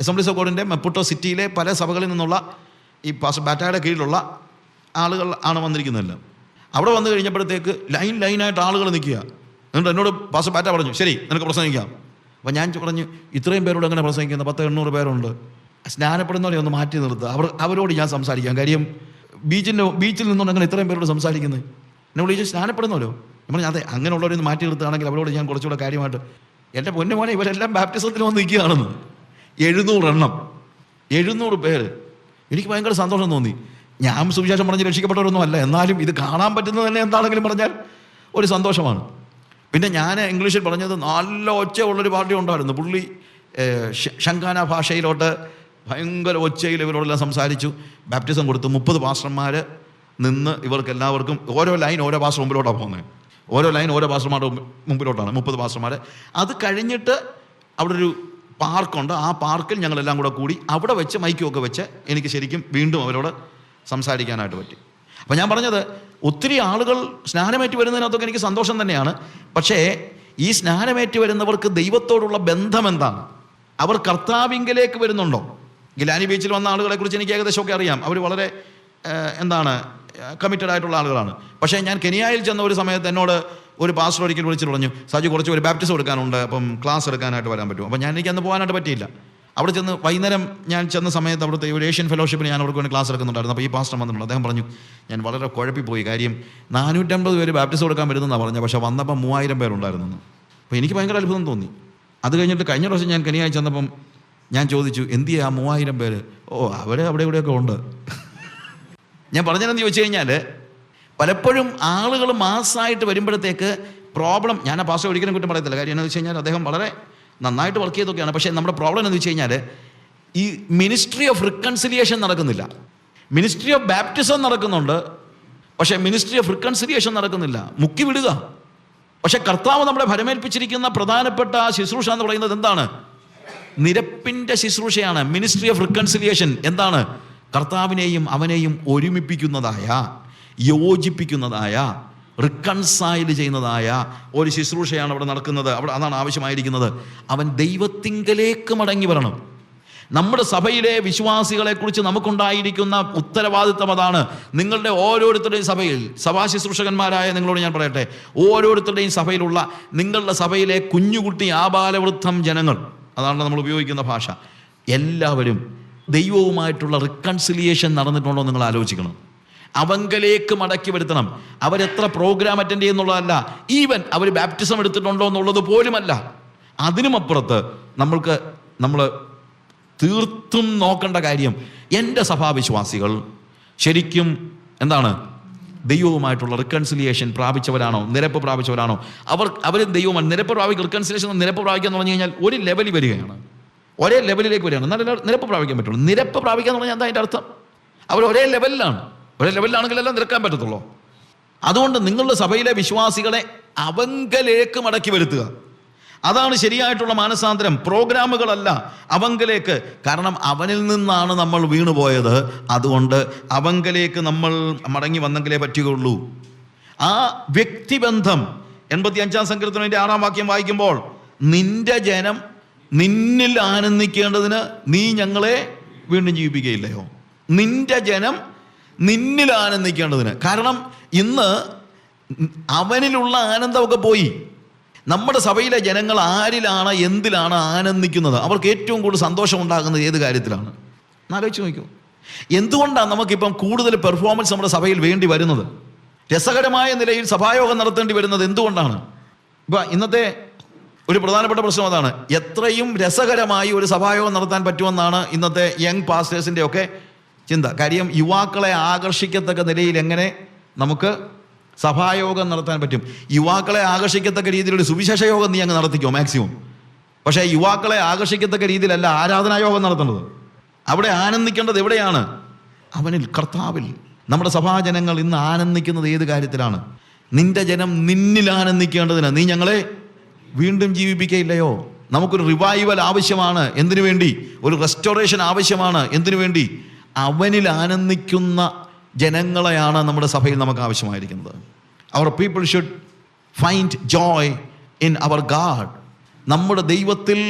Assemblies of ഗോഡിന്റെ മെപ്പുട്ടോ സിറ്റിയിലെ പല സഭകളിൽ നിന്നുള്ള ഈ പാസ് ബാറ്റയുടെ കീഴിലുള്ള ആളുകൾ ആണ് വന്നിരിക്കുന്നതെല്ലാം അവിടെ വന്നു കഴിഞ്ഞപ്പോഴത്തേക്ക് ലൈൻ ലൈനായിട്ട് ആളുകൾ നിൽക്കുക. എന്നിട്ട് എന്നോട് പാസ് ബാറ്റ പറഞ്ഞു ശരി നിനക്ക് പ്രസംഗിക്കാം. അപ്പം ഞാൻ പറഞ്ഞു ഇത്രയും പേരോട് എങ്ങനെ പ്രസംഗിക്കുന്ന? പത്ത് എണ്ണൂറ് പേരുണ്ട്. സ്നാനപ്പെടുന്നവരെ ഒന്ന് മാറ്റി നിർത്തുക അവർ അവരോട് ഞാൻ സംസാരിക്കാം. കാര്യം ബീച്ചിന്റെ ബീച്ചിൽ നിന്നുകൊണ്ട് അങ്ങനെ ഇത്രയും പേരോട് സംസാരിക്കുന്നത്? എന്നെ വിളിച്ച് സ്നാനപ്പെടുന്നവരോ? പറഞ്ഞു അതെ അങ്ങനെയുള്ളവരെ ഒന്ന് മാറ്റി നിർത്തുകയാണെങ്കിൽ അവരോട് ഞാൻ കുറച്ചുകൂടെ കാര്യമായിട്ട്. എന്റെ പൊന്നു മോനെ ഇവരെല്ലാം ബാപ്റ്റിസത്തിൽ വന്ന് നിൽക്കുകയാണെന്ന്. എഴുന്നൂറ് എണ്ണം എഴുന്നൂറ് പേര്. എനിക്ക് ഭയങ്കര സന്തോഷം തോന്നി. ഞാൻ സുവിശേഷം പറഞ്ഞ് രക്ഷിക്കപ്പെട്ടവരൊന്നും അല്ല. എന്നാലും ഇത് കാണാൻ പറ്റുന്നത് തന്നെ എന്താണെങ്കിലും പറഞ്ഞാൽ ഒരു സന്തോഷമാണ്. പിന്നെ ഞാൻ ഇംഗ്ലീഷിൽ പറഞ്ഞത് നല്ല ഒച്ച ഉള്ളൊരു പാർട്ടി ഉണ്ടായിരുന്നു. പുള്ളി ശങ്കാന ഭാഷയിലോട്ട് ഭയങ്കര ഒച്ചയിൽ ഇവരോടെല്ലാം സംസാരിച്ചു. ബാപ്റ്റിസം കൊടുത്തു. മുപ്പത് പാസ്റ്റർമാർ നിന്ന് ഇവർക്ക് എല്ലാവർക്കും ഓരോ ലൈൻ ഓരോ പാസ്റ്റർ മുമ്പിലോട്ടാണ് പോകുന്നത്. ഓരോ ലൈൻ ഓരോ പാസ്റ്റർമാരുടെ മുമ്പിലോട്ടാണ്. മുപ്പത് പാസ്റ്റർമാർ അത് കഴിഞ്ഞിട്ട് അവിടെ ഒരു പാർക്കുണ്ട്. ആ പാർക്കിൽ ഞങ്ങളെല്ലാം കൂടെ കൂടി അവിടെ വെച്ച് മൈക്കുമൊക്കെ വെച്ച് എനിക്ക് ശരിക്കും വീണ്ടും അവരോട് സംസാരിക്കാനായിട്ട് പറ്റി. അപ്പം ഞാൻ പറഞ്ഞത് ഒത്തിരി ആളുകൾ സ്നാനമേറ്റ് വരുന്നതിനകത്തൊക്കെ എനിക്ക് സന്തോഷം തന്നെയാണ്. പക്ഷേ ഈ സ്നാനമേറ്റ് വരുന്നവർക്ക് ദൈവത്തോടുള്ള ബന്ധം എന്താണ്? അവർ കർത്താവിങ്കലേക്ക് വരുന്നുണ്ടോ? ഗിലാനി ബീച്ചിൽ വന്ന ആളുകളെ കുറിച്ച് എനിക്ക് ഏകദേശമൊക്കെ അറിയാം. അവർ വളരെ എന്താണ് കമ്മിറ്റഡ് ആയിട്ടുള്ള ആളുകളാണ്. പക്ഷേ ഞാൻ കെനിയായിൽ ചെന്ന ഒരു സമയത്ത് എന്നോട് ഒരു പാസ്റ്റർ ഒരിക്കൽ വിളിച്ചിട്ട് പറഞ്ഞു സജു കുറച്ച് ഒരു ബാപ്റ്റിസം എടുക്കാനുണ്ട് അപ്പം ക്ലാസ് എടുക്കാനായിട്ട് വരാൻ പറ്റും അപ്പം ഞാൻ എനിക്ക് അന്ന് പോകാനായിട്ട് പറ്റിയില്ല. അവിടെ ചെന്ന് വൈകുന്നേരം ഞാൻ ചെന്ന സമയത്ത് അവിടുത്തെ ഒരു ഏഷ്യൻ ഫെലോഷിപ്പിന് ഞാൻ അവർക്ക് വേണ്ടി ക്ലാസ് എടുക്കുന്നുണ്ടായിരുന്നു. അപ്പോൾ ഈ പാസ്റ്റർ വന്നിട്ടുണ്ട്. അദ്ദേഹം പറഞ്ഞു ഞാൻ വളരെ കുഴപ്പിപ്പോയി. കാര്യം നാനൂറ്റമ്പത് പേര് ബാപ്റ്റിസം കൊടുക്കാൻ വരുന്നതാണ് പറഞ്ഞത്. പക്ഷേ വന്നപ്പോൾ മൂവായിരം പേരുണ്ടായിരുന്നു അപ്പോൾ എനിക്ക് ഭയങ്കര അത്ഭുതം തോന്നി. അത് കഴിഞ്ഞിട്ട് കഴിഞ്ഞ പ്രാവശ്യം ഞാൻ കനിയായി ചെന്നപ്പം ഞാൻ ചോദിച്ചു എന്ത് ചെയ്യാ? മൂവായിരം പേര്? ഓ അവർ അവിടെ ഇവിടെയൊക്കെ ഉണ്ട്. ഞാൻ പറഞ്ഞതെന്ന് ചോദിച്ചു കഴിഞ്ഞാൽ പലപ്പോഴും ആളുകൾ മാസമായിട്ട് വരുമ്പോഴത്തേക്ക് പ്രോബ്ലം ഞാൻ ആ പാസ്റ്റർ ഒരിക്കലും കുറ്റം പറയത്തില്ല. കാര്യം എന്ന് വെച്ച് കഴിഞ്ഞാൽ അദ്ദേഹം വളരെ നന്നായിട്ട് വർക്ക് ചെയ്തൊക്കെയാണ്. പക്ഷേ നമ്മുടെ പ്രോബ്ലം എന്ന് വെച്ച് കഴിഞ്ഞാൽ ഈ മിനിസ്ട്രി ഓഫ് റിക്കൺസിലിയേഷൻ നടക്കുന്നില്ല. മിനിസ്ട്രി ഓഫ് ബാപ്റ്റിസം നടക്കുന്നുണ്ട്. പക്ഷേ മിനിസ്ട്രി ഓഫ് റിക്കൺസിലിയേഷൻ നടക്കുന്നില്ല. മുക്കി വിടുക. പക്ഷേ കർത്താവ് നമ്മളെ ഭരമേൽപ്പിച്ചിരിക്കുന്ന പ്രധാനപ്പെട്ട ശുശ്രൂഷ എന്ന് പറയുന്നത് എന്താണ്? നിരപ്പിന്റെ ശുശ്രൂഷയാണ്. മിനിസ്ട്രി ഓഫ് റിക്കൺസിലിയേഷൻ എന്താണ്? കർത്താവിനെയും അവനെയും ഒരുമിപ്പിക്കുന്നതായ യോജിപ്പിക്കുന്നതായ റിക്കൺസൈൽ ചെയ്യുന്നതായ ഒരു ശുശ്രൂഷയാണ് അവിടെ നടക്കുന്നത്. അവിടെ അതാണ് ആവശ്യമായിരിക്കുന്നത്. അവൻ ദൈവത്തിങ്കലേക്ക് മടങ്ങി വരണം. നമ്മുടെ സഭയിലെ വിശ്വാസികളെ കുറിച്ച് നമുക്കുണ്ടായിരിക്കുന്ന ഉത്തരവാദിത്തം അതാണ്. നിങ്ങളുടെ ഓരോരുത്തരുടെയും സഭയിൽ സഭാ ശുശ്രൂഷകന്മാരായ നിങ്ങളോട് ഞാൻ പറയട്ടെ ഓരോരുത്തരുടെയും സഭയിലുള്ള നിങ്ങളുടെ സഭയിലെ കുഞ്ഞുകുട്ടി ആബാലവൃദ്ധം ജനങ്ങൾ അതാണ് നമ്മൾ ഉപയോഗിക്കുന്ന ഭാഷ. എല്ലാവരും ദൈവവുമായിട്ടുള്ള റിക്കൺസിലിയേഷൻ നടന്നിട്ടുണ്ടോ നിങ്ങൾ ആലോചിക്കണം. അവങ്കലേക്ക് മടക്കി വരുത്തണം. അവരെത്ര പ്രോഗ്രാം അറ്റൻഡ് ചെയ്യുന്നുള്ളതല്ല. ഈവൻ അവർ ബാപ്റ്റിസം എടുത്തിട്ടുണ്ടോ എന്നുള്ളത് പോലുമല്ല. അതിനുമപ്പുറത്ത് നമ്മൾക്ക് നമ്മൾ തീർത്തും നോക്കേണ്ട കാര്യം എന്റെ സഭാവിശ്വാസികൾ ശരിക്കും എന്താണ്? ദൈവവുമായിട്ടുള്ള റിക്കൺസിലിയേഷൻ പ്രാപിച്ചവരാണോ? നിരപ്പ് പ്രാപിച്ചവരാണോ? അവർ അവർ ദൈവമാണ് നിരപ്പ് പ്രാപിക്കുക റിക്കൺസിലിയേഷൻ നിരപ്പ് പ്രാപിക്കുക എന്ന് പറഞ്ഞു കഴിഞ്ഞാൽ ഒരു ലെവലിൽ വരികയാണ്. ഒരേ ലെവലിലേക്ക് വരികയാണ്. എന്നാലേ നിരപ്പ് പ്രാപിക്കാൻ പറ്റുള്ളൂ. നിരപ്പ് പ്രാപിക്കുക എന്ന് പറഞ്ഞാൽ എന്താ അതിന്റെ അർത്ഥം? അവർ ഒരേ ലെവലിലാണ് ഒരേ ലെവലിലാണെങ്കിലല്ല നിൽക്കാൻ പറ്റത്തുള്ളൂ. അതുകൊണ്ട് നിങ്ങളുടെ സഭയിലെ വിശ്വാസികളെ അവങ്കലേക്ക് മടക്കി വരുത്തുക. അതാണ് ശരിയായിട്ടുള്ള മാനസാന്തരം. പ്രോഗ്രാമുകളല്ല അവങ്കലേക്ക്. കാരണം അവനിൽ നിന്നാണ് നമ്മൾ വീണുപോയത് അതുകൊണ്ട് അവങ്കലേക്ക് നമ്മൾ മടങ്ങി വന്നെങ്കിലേ പറ്റുകയുള്ളൂ. ആ വ്യക്തിബന്ധം എൺപത്തി അഞ്ചാം സങ്കീർത്തനന്റെ ആറാം വാക്യം വായിക്കുമ്പോൾ നിന്റെ ജനം നിന്നിൽ ആനന്ദിക്കേണ്ടതിന് നീ ഞങ്ങളെ വീണ്ടും ജീവിപ്പിക്കുകയില്ലയോ? നിന്റെ ജനം നിന്നിൽ ആനന്ദിക്കേണ്ടതിന്. കാരണം ഇന്ന് അവനിലുള്ള ആനന്ദമൊക്കെ പോയി. നമ്മുടെ സഭയിലെ ജനങ്ങൾ ആരിലാണ് എന്തിലാണ് ആനന്ദിക്കുന്നത്? അവർക്ക് ഏറ്റവും കൂടുതൽ സന്തോഷം ഉണ്ടാകുന്നത് ഏത് കാര്യത്തിലാണ്? എന്നാലോചിച്ച് നോക്കൂ. എന്തുകൊണ്ടാണ് നമുക്കിപ്പം കൂടുതൽ പെർഫോമൻസ് നമ്മുടെ സഭയിൽ വേണ്ടി വരുന്നത്? രസകരമായ നിലയിൽ സഭായോഗം നടത്തേണ്ടി വരുന്നത് എന്തുകൊണ്ടാണ്? ഇപ്പം ഇന്നത്തെ ഒരു പ്രധാനപ്പെട്ട പ്രശ്നം അതാണ്. എത്രയും രസകരമായി ഒരു സഭായോഗം നടത്താൻ പറ്റുമെന്നാണ് ഇന്നത്തെ യങ് പാസ്റ്റേഴ്സിന്റെ ഒക്കെ ചിന്ത. കാര്യം യുവാക്കളെ ആകർഷിക്കത്തക്ക നിലയിൽ എങ്ങനെ നമുക്ക് സഭായോഗം നടത്താൻ പറ്റും? യുവാക്കളെ ആകർഷിക്കത്തക്ക രീതിയിലൊരു സുവിശേഷ യോഗം നീ അങ്ങ് നടത്തിക്കോ മാക്സിമം. പക്ഷേ യുവാക്കളെ ആകർഷിക്കത്തക്ക രീതിയിലല്ല ആരാധനായോഗം നടത്തുന്നത് അവിടെ ആനന്ദിക്കേണ്ടത് എവിടെയാണ്? അവനിൽ കർത്താവിൽ. നമ്മുടെ സഭാജനങ്ങൾ ഇന്ന് ആനന്ദിക്കുന്നത് ഏത് കാര്യത്തിലാണ്? നിന്റെ ജനം നിന്നിൽ ആനന്ദിക്കേണ്ടതിന് നീ ഞങ്ങളെ വീണ്ടും ജീവിപ്പിക്കയില്ലയോ? നമുക്കൊരു റിവൈവൽ ആവശ്യമാണ്. എന്തിനു വേണ്ടി? ഒരു റെസ്റ്റോറേഷൻ ആവശ്യമാണ്. എന്തിനു വേണ്ടി? അവനിൽ ആനന്ദിക്കുന്ന ജനങ്ങളെയാണ് നമ്മുടെ സഭയിൽ നമുക്ക് ആവശ്യമായിരിക്കുന്നത്. Our people should find joy in our God നമ്മുടെ ദൈവത്തിൽ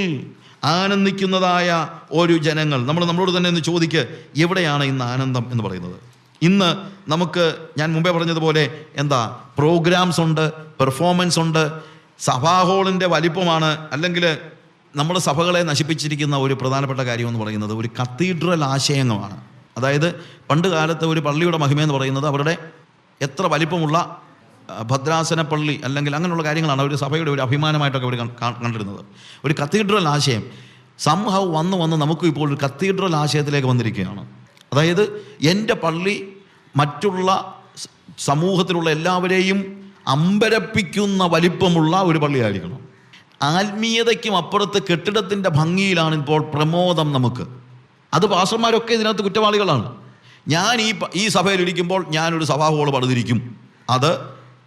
ആനന്ദിക്കുന്നതായ ഒരു ജനങ്ങൾ. നമ്മൾ നമ്മളോട് തന്നെ ഒന്ന് ചോദിക്കുക എവിടെയാണ് ഇന്ന് ആനന്ദം എന്ന് പറയുന്നത്? ഇന്ന് നമുക്ക് ഞാൻ മുമ്പേ പറഞ്ഞതുപോലെ എന്താ പ്രോഗ്രാംസ് ഉണ്ട് പെർഫോമൻസ് ഉണ്ട് സഭാ ഹാളിന്റെ വലിപ്പമാണ് അല്ലെങ്കിൽ നമ്മുടെ സഭകളെ നശിപ്പിച്ചിരിക്കുന്ന ഒരു പ്രധാനപ്പെട്ട കാര്യം എന്ന് പറയുന്നത് ഒരു കത്തീഡ്രൽ ആശയങ്ങളാണ്. അതായത് പണ്ട് കാലത്ത് ഒരു പള്ളിയുടെ മഹിമയെന്ന് പറയുന്നത് അവരുടെ എത്ര വലിപ്പമുള്ള ഭദ്രാസന പള്ളി അല്ലെങ്കിൽ അങ്ങനെയുള്ള കാര്യങ്ങളാണ് ഒരു സഭയുടെ ഒരു അഭിമാനമായിട്ടൊക്കെ അവർ കണ്ടിരുന്നത്. ഒരു കത്തീഡ്രൽ ആശയം. സംഹവ് വന്ന് വന്ന് നമുക്ക് ഇപ്പോൾ ഒരു കത്തീഡ്രൽ ആശയത്തിലേക്ക് വന്നിരിക്കുകയാണ്. അതായത് എന്റെ പള്ളി മറ്റുള്ള സമൂഹത്തിലുള്ള എല്ലാവരെയും അമ്പരപ്പിക്കുന്ന വലിപ്പമുള്ള ഒരു പള്ളിയായിരിക്കണം. ആത്മീയതയ്ക്കും അപ്പുറത്ത് കെട്ടിടത്തിന്റെ ഭംഗിയിലാണ് ഇപ്പോൾ പ്രമോദം നമുക്ക്. അത് പാസ്റ്റർമാരൊക്കെ ഇതിനകത്ത് കുറ്റവാളികളാണ്. ഞാൻ ഈ ഈ സഭയിൽ ഇരിക്കുമ്പോൾ ഞാനൊരു സഭാ ഹോൾ പണിതിരിക്കും. അത്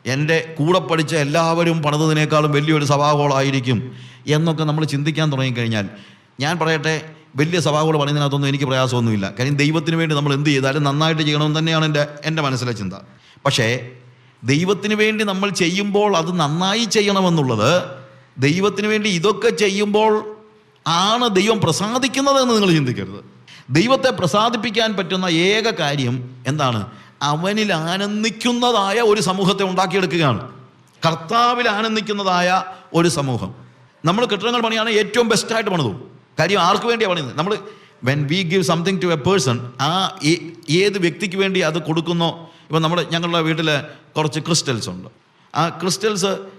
എന്റെ കൂടെ പഠിച്ച എല്ലാവരും പണിതതിനേക്കാളും വലിയൊരു സഭാ ഹോളായിരിക്കും എന്നൊക്കെ നമ്മൾ ചിന്തിക്കാൻ തുടങ്ങിക്കഴിഞ്ഞാൽ ഞാൻ പറയട്ടെ വലിയ സഭാ ഹോൾ എനിക്ക് പ്രയാസമൊന്നുമില്ല. കാര്യം ദൈവത്തിന് വേണ്ടി നമ്മൾ എന്ത് ചെയ്താലും നന്നായിട്ട് ചെയ്യണമെന്ന് തന്നെയാണ് എന്റെ എന്റെ മനസ്സിലെ ചിന്ത. പക്ഷേ ദൈവത്തിന് വേണ്ടി നമ്മൾ ചെയ്യുമ്പോൾ അത് നന്നായി ചെയ്യണമെന്നുള്ളത് ദൈവത്തിന് വേണ്ടി ഇതൊക്കെ ചെയ്യുമ്പോൾ ആണ് ദൈവം പ്രസാദിക്കുന്നത് എന്ന് നിങ്ങൾ ചിന്തിക്കരുത്. ദൈവത്തെ പ്രസാദിപ്പിക്കാൻ പറ്റുന്ന ഏക കാര്യം എന്താണ്? അവനിൽ ആനന്ദിക്കുന്നതായ ഒരു സമൂഹത്തെ ഉണ്ടാക്കിയെടുക്കുകയാണ്. കർത്താവിൽ ആനന്ദിക്കുന്നതായ ഒരു സമൂഹം. നമ്മൾ കെട്ടിടങ്ങൾ പണിയാണ് ഏറ്റവും ബെസ്റ്റായിട്ട് പണിതു. കാര്യം ആർക്ക് വേണ്ടിയാണ് പണിയുന്നത്? നമ്മൾ when we give something to a person ആ ഏത് വ്യക്തിക്ക് വേണ്ടി അത് കൊടുക്കുന്നോ? ഇപ്പം നമ്മുടെ ഞങ്ങളുടെ വീട്ടിൽ കുറച്ച് ക്രിസ്റ്റൽസ് ഉണ്ട്. ആ ക്രിസ്റ്റൽസ്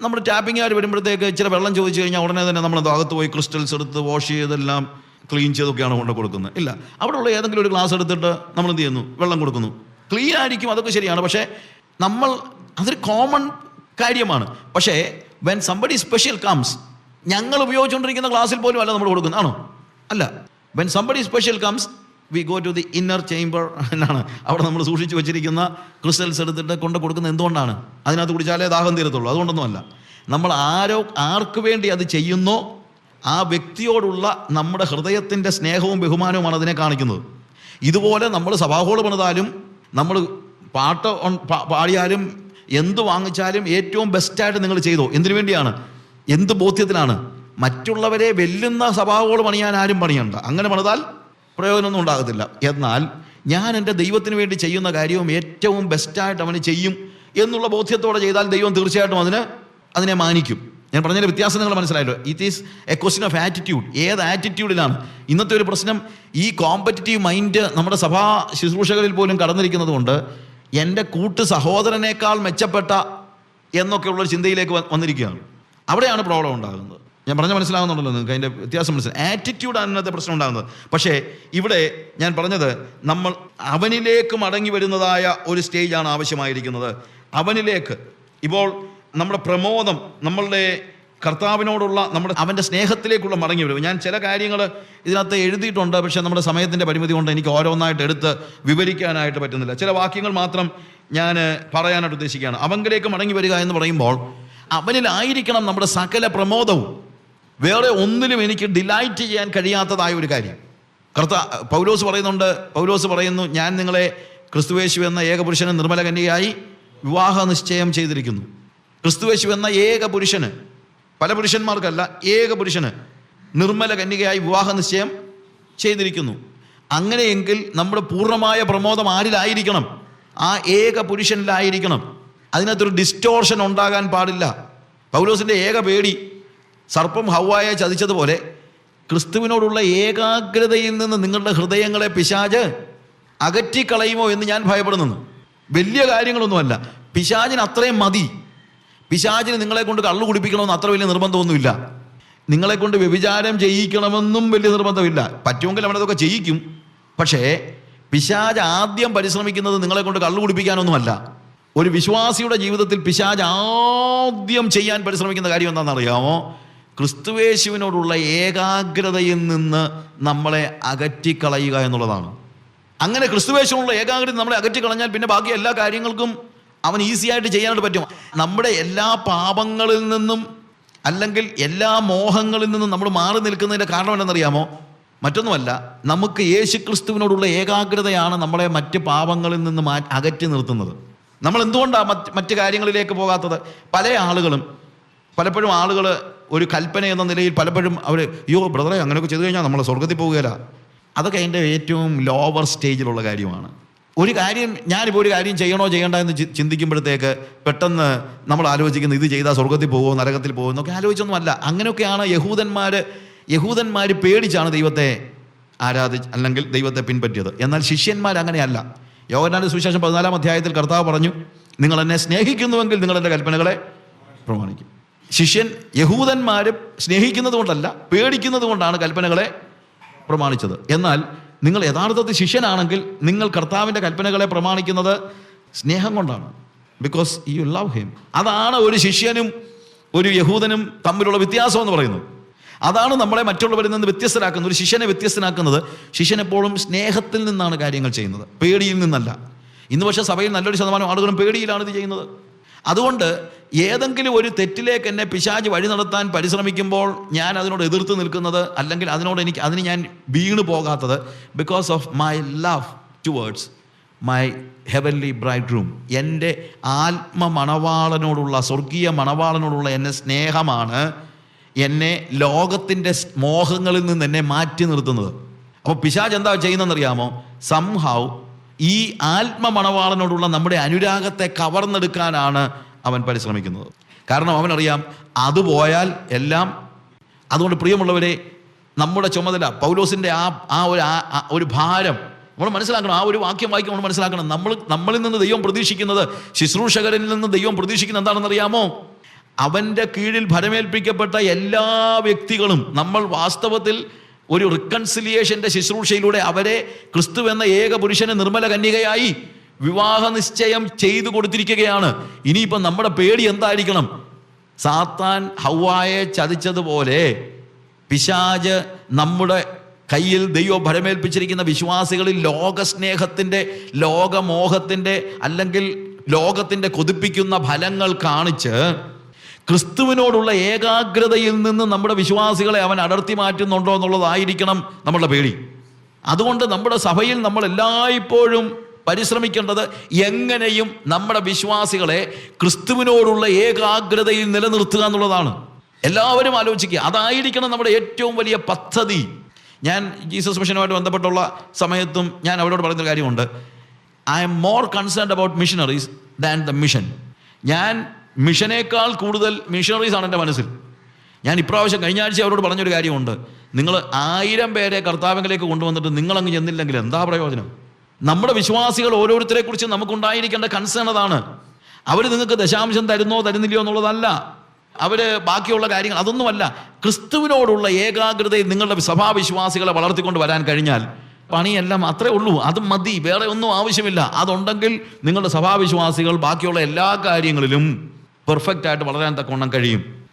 നമ്മൾ ടാപ്പിങ്ങുകാർ വരുമ്പോഴത്തേക്ക് ഇച്ചിരി വെള്ളം ചോദിച്ചു കഴിഞ്ഞാൽ ഉടനെ തന്നെ നമ്മൾ അകത്ത് പോയി ക്രിസ്റ്റൽസ് എടുത്ത് വാഷ് ചെയ്തെല്ലാം ക്ലീൻ ചെയ്തൊക്കെയാണ് കൊണ്ട് കൊടുക്കുന്നത്. ഇല്ല. അവിടെയുള്ള ഏതെങ്കിലും ഒരു ഗ്ലാസ് എടുത്തിട്ട് നമ്മൾ എന്ത് ചെയ്യുന്നു? വെള്ളം കൊടുക്കുന്നു. ക്ലീൻ ആയിരിക്കും അതൊക്കെ ശരിയാണ്. പക്ഷേ നമ്മൾ അതൊരു കോമൺ കാര്യമാണ്. പക്ഷേ വെൻ സംബഡി സ്പെഷ്യൽ കംസ് ഞങ്ങൾ ഉപയോഗിച്ചുകൊണ്ടിരിക്കുന്ന ക്ലാസ്സിൽ പോലും അല്ല നമ്മൾ കൊടുക്കുന്നത്. ആണോ? അല്ല. When somebody special comes we go to the inner chamber എന്നാണ്. അവിടെ നമ്മൾ സൂക്ഷിച്ചു വെച്ചിരിക്കുന്ന ക്രിസ്റ്റൽസ് എടുത്തിട്ട് കൊണ്ട് കൊടുക്കുന്നത് എന്തുകൊണ്ടാണ്? അതിനകത്ത് കുടിച്ചാലേ ദാഹം തീരത്തുള്ളൂ. അതുകൊണ്ടൊന്നുമല്ല. നമ്മൾ ആരോ ആർക്ക് വേണ്ടി അത് ചെയ്യുന്നോ ആ വ്യക്തിയോടുള്ള നമ്മുടെ ഹൃദയത്തിന്റെ സ്നേഹവും ബഹുമാനവുമാണ് അതിനെ കാണിക്കുന്നത്. ഇതുപോലെ നമ്മൾ സഭാഹോൾ പണിതാലും നമ്മൾ പാട്ട് പാടിയാലും എന്ത് വാങ്ങിച്ചാലും ഏറ്റവും ബെസ്റ്റായിട്ട് നിങ്ങൾ ചെയ്തോ? എന്തിനു വേണ്ടിയാണ്? എന്ത് ബോധ്യത്തിലാണ്? മറ്റുള്ളവരെ വെല്ലുന്ന സഭാഹോൾ പണിയാൻ ആരും പണിയണ്ട. അങ്ങനെ പണിതാൽ പ്രയോജനമൊന്നും ഉണ്ടാകത്തില്ല. എന്നാൽ ഞാൻ എന്റെ ദൈവത്തിന് വേണ്ടി ചെയ്യുന്ന കാര്യവും ഏറ്റവും ബെസ്റ്റായിട്ട് അവന് ചെയ്യും എന്നുള്ള ബോധ്യത്തോടെ ചെയ്താൽ ദൈവം തീർച്ചയായിട്ടും അതിന് അതിനെ മാനിക്കും. ഞാൻ പറഞ്ഞതിന്റെ വ്യത്യാസം നിങ്ങൾ മനസ്സിലായല്ലോ. It is a question of attitude ഏത് ആറ്റിറ്റ്യൂഡിലാണ് ഇന്നത്തെ ഒരു പ്രശ്നം ഈ കോമ്പറ്റീവ് മൈൻഡ് നമ്മുടെ സഭാ ശുശ്രൂഷകളിൽ പോലും കടന്നിരിക്കുന്നത് കൊണ്ട് എന്റെ കൂട്ട് സഹോദരനേക്കാൾ മെച്ചപ്പെട്ട എന്നൊക്കെയുള്ള ചിന്തയിലേക്ക് വന്നിരിക്കുകയാണ്. അവിടെയാണ് പ്രോബ്ലം ഉണ്ടാകുന്നത്. ഞാൻ പറഞ്ഞ മനസ്സിലാകുന്നുണ്ടല്ലോ നിങ്ങൾക്ക് അതിന്റെ വ്യത്യാസം മനസ്സിലായി ആറ്റിറ്റ്യൂഡ് ഇന്നത്തെ പ്രശ്നം ഉണ്ടാകുന്നത്. പക്ഷേ ഇവിടെ ഞാൻ പറഞ്ഞത് നമ്മൾ അവനിലേക്ക് മടങ്ങി വരുന്നതായ ഒരു സ്റ്റേജാണ് ആവശ്യമായിരിക്കുന്നത്. അവനിലേക്ക്. ഇപ്പോൾ നമ്മുടെ പ്രമോദം നമ്മളുടെ കർത്താവിനോടുള്ള നമ്മുടെ അവന്റെ സ്നേഹത്തിലേക്കുള്ള മടങ്ങി വരും. ഞാൻ ചില കാര്യങ്ങൾ ഇതിനകത്ത് എഴുതിയിട്ടുണ്ട്. പക്ഷേ നമ്മുടെ സമയത്തിന്റെ പരിമിതി കൊണ്ട് എനിക്ക് ഓരോന്നായിട്ട് എടുത്ത് വിവരിക്കാനായിട്ട് പറ്റുന്നില്ല. ചില വാക്യങ്ങൾ മാത്രം ഞാൻ പറയാനായിട്ട് ഉദ്ദേശിക്കുകയാണ്. അവങ്കിലേക്ക് മടങ്ങി വരിക എന്ന് പറയുമ്പോൾ അവനിലായിരിക്കണം നമ്മുടെ സകല പ്രമോദവും. വേറെ ഒന്നിലും എനിക്ക് ഡിലൈറ്റ് ചെയ്യാൻ കഴിയാത്തതായ ഒരു കാര്യം. കർത്ത പൗലോസ് പറയുന്നുണ്ട് പൗലോസ് പറയുന്നു ഞാൻ നിങ്ങളെ ക്രിസ്തുവേശു എന്ന ഏകപുരുഷന് നിർമ്മല കന്യകയായി വിവാഹ നിശ്ചയം ചെയ്തിരിക്കുന്നു. ക്രിസ്തുവേശു എന്ന ഏക പുരുഷന് പല പുരുഷന്മാർക്കല്ല ഏക പുരുഷന് നിർമ്മല കന്യകയായി വിവാഹ നിശ്ചയം ചെയ്തിരിക്കുന്നു. അങ്ങനെയെങ്കിൽ നമ്മുടെ പൂർണമായ പ്രമോദം ആരിലായിരിക്കണം? ആ ഏക പുരുഷനിലായിരിക്കണം അതിനകത്തൊരു ഡിസ്റ്റോർഷൻ ഉണ്ടാകാൻ പാടില്ല. പൗലോസിന്റെ ഏക പേടി സർപ്പം ഹൗവായെ ചതിച്ചതുപോലെ ക്രിസ്തുവിനോടുള്ള ഏകാഗ്രതയിൽ നിന്ന് നിങ്ങളുടെ ഹൃദയങ്ങളെ പിശാജ് അകറ്റിക്കളയുമോ എന്ന് ഞാൻ ഭയപ്പെടുന്നു വലിയ കാര്യങ്ങളൊന്നുമല്ല. പിശാചിന് അത്രയും മതി. പിശാചിന് നിങ്ങളെ കൊണ്ട് കള്ളു കുടിപ്പിക്കണമെന്ന് അത്ര വലിയ നിർബന്ധമൊന്നുമില്ല. നിങ്ങളെ കൊണ്ട് വ്യഭിചാരം ചെയ്യിക്കണമെന്നും വലിയ നിർബന്ധമില്ല. പറ്റുമെങ്കിൽ അവനതൊക്കെ ചെയ്യിക്കും. പക്ഷേ പിശാജ് ആദ്യം പരിശ്രമിക്കുന്നത് നിങ്ങളെ കൊണ്ട് കള്ളു കുടിപ്പിക്കാനൊന്നുമല്ല. ഒരു വിശ്വാസിയുടെ ജീവിതത്തിൽ പിശാജ് ആദ്യം ചെയ്യാൻ പരിശ്രമിക്കുന്ന കാര്യം എന്താണെന്ന് അറിയാമോ ക്രിസ്തുവേശുവിനോടുള്ള ഏകാഗ്രതയിൽ നിന്ന് നമ്മളെ അകറ്റിക്കളയുക എന്നുള്ളതാണ്. അങ്ങനെ ക്രിസ്തുവേശുവിനുള്ള ഏകാഗ്രത നമ്മളെ അകറ്റിക്കളഞ്ഞാൽ പിന്നെ ബാക്കി എല്ലാ കാര്യങ്ങൾക്കും അവൻ ഈസിയായിട്ട് ചെയ്യാനായിട്ട് പറ്റും. നമ്മുടെ എല്ലാ പാപങ്ങളിൽ നിന്നും അല്ലെങ്കിൽ എല്ലാ മോഹങ്ങളിൽ നിന്നും നമ്മൾ മാറി നിൽക്കുന്നതിന്റെ കാരണം എന്തെന്നറിയാമോ മറ്റൊന്നുമല്ല നമുക്ക് യേശു ക്രിസ്തുവിനോടുള്ള ഏകാഗ്രതയാണ് നമ്മളെ മറ്റ് പാപങ്ങളിൽ നിന്ന് മാ അകറ്റി നിർത്തുന്നത്. നമ്മൾ എന്തുകൊണ്ടാണ് മറ്റ് മറ്റ് കാര്യങ്ങളിലേക്ക് പോകാത്തത്? പല ആളുകളും പലപ്പോഴും ആളുകൾ ഒരു കൽപ്പന എന്ന നിലയിൽ പലപ്പോഴും അവർ അയ്യോ ബ്രദറെ അങ്ങനെയൊക്കെ ചെയ്തു കഴിഞ്ഞാൽ നമ്മൾ സ്വർഗത്തിൽ പോകുകയില്ല അതൊക്കെ അതിന്റെ ഏറ്റവും ലോവർ സ്റ്റേജിലുള്ള കാര്യമാണ്. ഒരു കാര്യം ഞാനിപ്പോൾ ഒരു കാര്യം ചെയ്യണോ ചെയ്യണ്ട എന്ന് ചിന്തിക്കുമ്പോഴത്തേക്ക് പെട്ടെന്ന് നമ്മൾ ആലോചിക്കുന്നത് ഇത് ചെയ്താൽ സ്വർഗത്തിൽ പോകുമോ നരകത്തിൽ പോകുമോ എന്നൊക്കെ ആലോചിച്ചൊന്നുമല്ല. അങ്ങനെയൊക്കെയാണ് യഹൂദന്മാർ യഹൂദന്മാർ പേടിച്ചാണ് ദൈവത്തെ ആരാധി അല്ലെങ്കിൽ ദൈവത്തെ പിൻപറ്റിയത്. എന്നാൽ ശിഷ്യന്മാർ അങ്ങനെയല്ല. യോഗനാന്റെ സുവിശേഷം പതിനാലാം അധ്യായത്തിൽ കർത്താവ് പറഞ്ഞു നിങ്ങൾ എന്നെ സ്നേഹിക്കുന്നുവെങ്കിൽ നിങ്ങൾ എന്റെ കൽപ്പനകളെ പ്രമാണിക്കും. ശിഷ്യൻ യഹൂദന്മാരെ സ്നേഹിക്കുന്നത് കൊണ്ടല്ല പേടിക്കുന്നത് കൊണ്ടാണ് കൽപ്പനകളെ പ്രമാണിച്ചത്. എന്നാൽ നിങ്ങൾ യഥാർത്ഥത്തിൽ ശിഷ്യനാണെങ്കിൽ നിങ്ങൾ കർത്താവിന്റെ കൽപ്പനകളെ പ്രമാണിക്കുന്നത് സ്നേഹം കൊണ്ടാണ്. ബിക്കോസ് യു ലവ് ഹിം അതാണ് ഒരു ശിഷ്യനും ഒരു യഹൂദനും തമ്മിലുള്ള വ്യത്യാസം എന്ന് പറയുന്നത്. അതാണ് നമ്മളെ മറ്റുള്ളവരിൽ നിന്ന് വ്യത്യസ്തരാക്കുന്നത്. ഒരു ശിഷ്യനെ വ്യത്യസ്തനാക്കുന്നത് ശിഷ്യൻ എപ്പോഴും സ്നേഹത്തിൽ നിന്നാണ് കാര്യങ്ങൾ ചെയ്യുന്നത്. പേടിയിൽ നിന്നല്ല. ഇന്ന് പക്ഷേ സഭയിൽ നല്ലൊരു ശതമാനം ആളുകളും പേടിയിലാണ് ഇത് ചെയ്യുന്നത്. അതുകൊണ്ട് ഏതെങ്കിലും ഒരു തെറ്റിലേക്ക് എന്നെ പിശാജ് വഴി നടത്താൻ പരിശ്രമിക്കുമ്പോൾ ഞാൻ അതിനോട് എതിർത്ത് നിൽക്കുന്നത് അല്ലെങ്കിൽ അതിനോട് എനിക്ക് അതിന് ഞാൻ വീണ് പോകാത്തത് because of my love towards my heavenly bride room എന്റെ ആത്മ മണവാളനോടുള്ള സ്വർഗീയ മണവാളനോടുള്ള എന്റെ സ്നേഹമാണ് എന്നെ ലോകത്തിന്റെ മോഹങ്ങളിൽ നിന്ന് എന്നെ മാറ്റി നിർത്തുന്നത്. അപ്പോൾ പിശാജ് എന്താ ചെയ്യുന്നതെന്നറിയാമോ? സംഹൗ ഈ ആത്മമണവാളനോടുള്ള നമ്മുടെ അനുരാഗത്തെ കവർന്നെടുക്കാനാണ് അവൻ പരിശ്രമിക്കുന്നത്. കാരണം അവനറിയാം അത് പോയാൽ എല്ലാം അതുകൊണ്ട് പ്രിയമുള്ളവരെ നമ്മുടെ ചുമതല പൗലോസിന്റെ ആ ആ ഒരു ഒരു ഭാരം നമ്മൾ മനസ്സിലാക്കണം ആ ഒരു വാക്യം വായിക്കും നമ്മൾ മനസ്സിലാക്കണം നമ്മൾ നമ്മളിൽ നിന്ന് ദൈവം പ്രതീക്ഷിക്കുന്നത് ശുശ്രൂഷകരിൽ നിന്ന് ദൈവം പ്രതീക്ഷിക്കുന്നത് എന്താണെന്നറിയാമോ അവന്റെ കീഴിൽ ഭരമേൽപ്പിക്കപ്പെട്ട എല്ലാ വ്യക്തികളും നമ്മൾ വാസ്തവത്തിൽ ഒരു റിക്കൺസിലിയേഷന്റെ ശുശ്രൂഷയിലൂടെ അവരെ ക്രിസ്തു എന്ന ഏക പുരുഷന് നിർമ്മല കന്യകയായി വിവാഹ നിശ്ചയം ചെയ്തു കൊടുത്തിരിക്കുകയാണ്. ഇനിയിപ്പം നമ്മുടെ പേടി എന്തായിരിക്കണം? സാത്താൻ ഹൗവായെ ചതിച്ചതുപോലെ പിശാജ് നമ്മുടെ കയ്യിൽ ദൈവം ഭരമേൽപ്പിച്ചിരിക്കുന്ന വിശ്വാസികളിൽ ലോകസ്നേഹത്തിന്റെ ലോകമോഹത്തിന്റെ അല്ലെങ്കിൽ ലോകത്തിന്റെ കൊതിപ്പിക്കുന്ന ഫലങ്ങൾ കാണിച്ച് ക്രിസ്തുവിനോടുള്ള ഏകാഗ്രതയിൽ നിന്ന് നമ്മുടെ വിശ്വാസികളെ അവൻ അടർത്തി മാറ്റുന്നുണ്ടോ എന്നുള്ളതായിരിക്കണം നമ്മളുടെ പേടി. അതുകൊണ്ട് നമ്മുടെ സഭയിൽ നമ്മൾ എല്ലായ്പ്പോഴും പരിശ്രമിക്കേണ്ടത് എങ്ങനെയും നമ്മുടെ വിശ്വാസികളെ ക്രിസ്തുവിനോടുള്ള ഏകാഗ്രതയിൽ നിലനിർത്തുക എന്നുള്ളതാണ്. എല്ലാവരും ആലോചിക്കുക അതായിരിക്കണം നമ്മുടെ ഏറ്റവും വലിയ പദ്ധതി. ഞാൻ ജീസസ് മിഷനുമായിട്ട് ബന്ധപ്പെട്ടുള്ള സമയത്തും ഞാൻ അവരോട് പറയുന്ന കാര്യമുണ്ട്. I am more concerned about missionaries than the mission ഞാൻ മിഷനേക്കാൾ കൂടുതൽ മിഷണറീസ് ആണ് എന്റെ മനസ്സിൽ. ഞാൻ ഇപ്രാവശ്യം കഴിഞ്ഞ ആഴ്ച അവരോട് പറഞ്ഞൊരു കാര്യമുണ്ട്. നിങ്ങൾ ആയിരം പേരെ കർത്താവിലേക്ക് കൊണ്ടുവന്നിട്ട് നിങ്ങളങ്ങ് ചെന്നില്ലെങ്കിൽ എന്താ പ്രയോജനം? നമ്മുടെ വിശ്വാസികൾ ഓരോരുത്തരെ കുറിച്ച് നമുക്കുണ്ടായിരിക്കേണ്ട കൺസേൺ അതാണ്. അവർ നിങ്ങൾക്ക് ദശാംശം തരുന്നോ തരുന്നില്ലയോ എന്നുള്ളതല്ല. അവർ ബാക്കിയുള്ള കാര്യങ്ങൾ അതൊന്നുമല്ല. ക്രിസ്തുവിനോടുള്ള ഏകാഗ്രതയിൽ നിങ്ങളുടെ സഭാവിശ്വാസികളെ വളർത്തിക്കൊണ്ട് വരാൻ കഴിഞ്ഞാൽ പണിയെല്ലാം അത്രേ ഉള്ളൂ. അത് മതി. വേറെ ഒന്നും ആവശ്യമില്ല. അതുണ്ടെങ്കിൽ നിങ്ങളുടെ സഭാവിശ്വാസികൾ ബാക്കിയുള്ള എല്ലാ കാര്യങ്ങളിലും പെർഫെക്റ്റ് ആയിട്ട് വളരാൻ തക്കവണ്ണം കഴിയും.